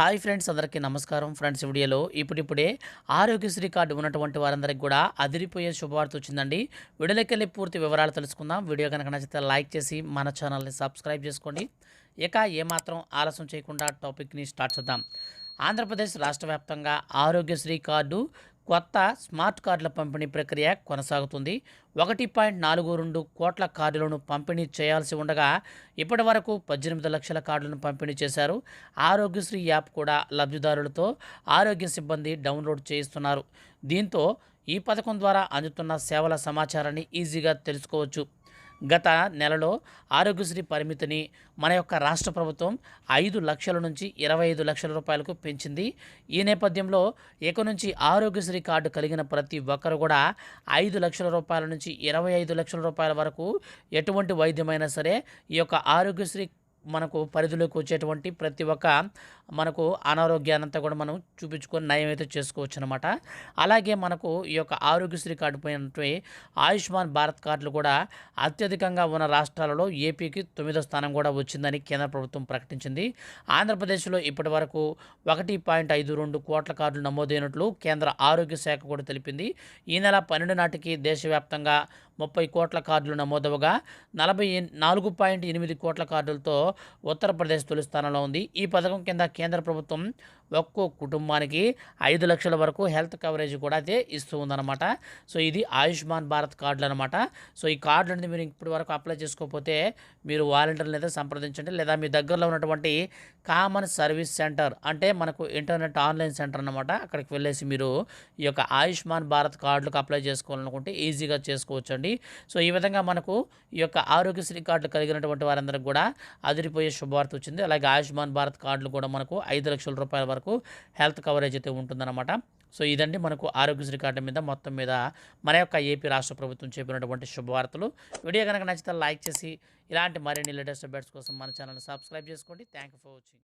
Hi friends అందరికీ నమస్కారం. Friends వీడియోలో ఇప్పుడిప్పుడే ఆరోగ్యశ్రీ కార్డు ఉన్నటువంటి వారందరికీ కూడా అదిరిపోయే శుభవార్త వచ్చిందండి. వీడియోలోకి పూర్తి వివరాలు తెలుసుకుందాం. వీడియో కనుక నచ్చితే లైక్ చేసి మన ఛానల్ని సబ్స్క్రైబ్ చేసుకోండి. ఇక ఏమాత్రం ఆలస్యం చేయకుండా టాపిక్ని స్టార్ట్ చేద్దాం. ఆంధ్రప్రదేశ్ రాష్ట్ర వ్యాప్తంగా ఆరోగ్యశ్రీ కార్డు కొత్త స్మార్ట్ కార్డుల పంపిణీ ప్రక్రియ కొనసాగుతుంది. ఒకటి పాయింట్ నాలుగు రెండు కోట్ల కార్డులను పంపిణీ చేయాల్సి ఉండగా ఇప్పటి వరకు పద్దెనిమిది లక్షల కార్డులను పంపిణీ చేశారు. ఆరోగ్యశ్రీ యాప్ కూడా లబ్ధిదారులతో ఆరోగ్య సిబ్బంది డౌన్లోడ్ చేయిస్తున్నారు. దీంతో ఈ పథకం ద్వారా అందుతున్న సేవల సమాచారాన్ని ఈజీగా తెలుసుకోవచ్చు. గత నెలలో ఆరోగ్యశ్రీ పరిమితిని మన యొక్క రాష్ట్ర ప్రభుత్వం ఐదు లక్షల నుంచి ఇరవై ఐదు లక్షల రూపాయలకు పెంచింది. ఈ నేపథ్యంలో ఇక నుంచి ఆరోగ్యశ్రీ కార్డు కలిగిన ప్రతి ఒక్కరు కూడా ఐదు లక్షల రూపాయల నుంచి ఇరవై ఐదు లక్షల రూపాయల వరకు ఎటువంటి వైద్యమైనా సరే ఈ యొక్క ఆరోగ్యశ్రీ మనకు పరిధిలోకి వచ్చేటువంటి ప్రతి ఒక్క మనకు అనారోగ్యానంతా కూడా మనం చూపించుకొని నయం అయితే చేసుకోవచ్చు అనమాట అలాగే మనకు ఈ యొక్క ఆరోగ్యశ్రీ కార్డు పోయినటువంటి ఆయుష్మాన్ భారత్ కార్డులు కూడా అత్యధికంగా ఉన్న రాష్ట్రాలలో ఏపీకి తొమ్మిదో స్థానం కూడా వచ్చిందని కేంద్ర ప్రభుత్వం ప్రకటించింది. ఆంధ్రప్రదేశ్లో ఇప్పటి వరకు ఒకటి పాయింట్ ఐదు రెండు కోట్ల కార్డులు నమోదైనట్లు కేంద్ర ఆరోగ్య శాఖ కూడా తెలిపింది. ఈ నెల పన్నెండు నాటికి దేశవ్యాప్తంగా ముప్పై కోట్ల కార్డులు నమోదవగా నలభై నాలుగు పాయింట్ ఎనిమిది కోట్ల కార్డులతో ఉత్తరప్రదేశ్ తొలి స్థానంలో ఉంది. ఈ పథకం కింద కేంద్ర ప్రభుత్వం ఒక్కో కుటుంబానికి ఐదు లక్షల వరకు హెల్త్ కవరేజ్ కూడా అయితే ఇస్తూ ఉందన్నమాట. సో ఇది ఆయుష్మాన్ భారత్ కార్డులు అనమాట సో ఈ కార్డులు అనేది మీరు ఇప్పటి వరకు అప్లై చేసుకోకపోతే మీరు వాలంటీర్ని అయితే సంప్రదించండి. లేదా మీ దగ్గరలో ఉన్నటువంటి కామన్ సర్వీస్ సెంటర్ అంటే మనకు ఇంటర్నెట్ ఆన్లైన్ సెంటర్ అనమాట అక్కడికి వెళ్ళేసి మీరు ఈ యొక్క ఆయుష్మాన్ భారత్ కార్డులకు అప్లై చేసుకోవాలనుకుంటే ఈజీగా చేసుకోవచ్చండి. సో ఈ విధంగా మనకు ఈ యొక్క ఆరోగ్యశ్రీ కార్డులు కలిగినటువంటి వారందరికీ కూడా అదిరిపోయే శుభవార్త వచ్చింది. అలాగే ఆయుష్మాన్ భారత్ కార్డులు కూడా మనకు ఐదు లక్షల రూపాయల వరకు హెల్త్ కవరేజ్ అయితే ఉంటుందన్నమాట. సో ఇదండి మనకు ఆరోగ్యశ్రీ కార్డు మీద మొత్తం మీద మన యొక్క ఏపీ రాష్ట్ర ప్రభుత్వం చెప్పినటువంటి శుభవార్తలు. వీడియో కనుక నచ్చితే లైక్ చేసి ఇలాంటి మరిన్ని లేటెస్ట్ అప్డేట్స్ కోసం మన ఛానల్ని సబ్స్క్రైబ్ చేసుకోండి. Thank you for watching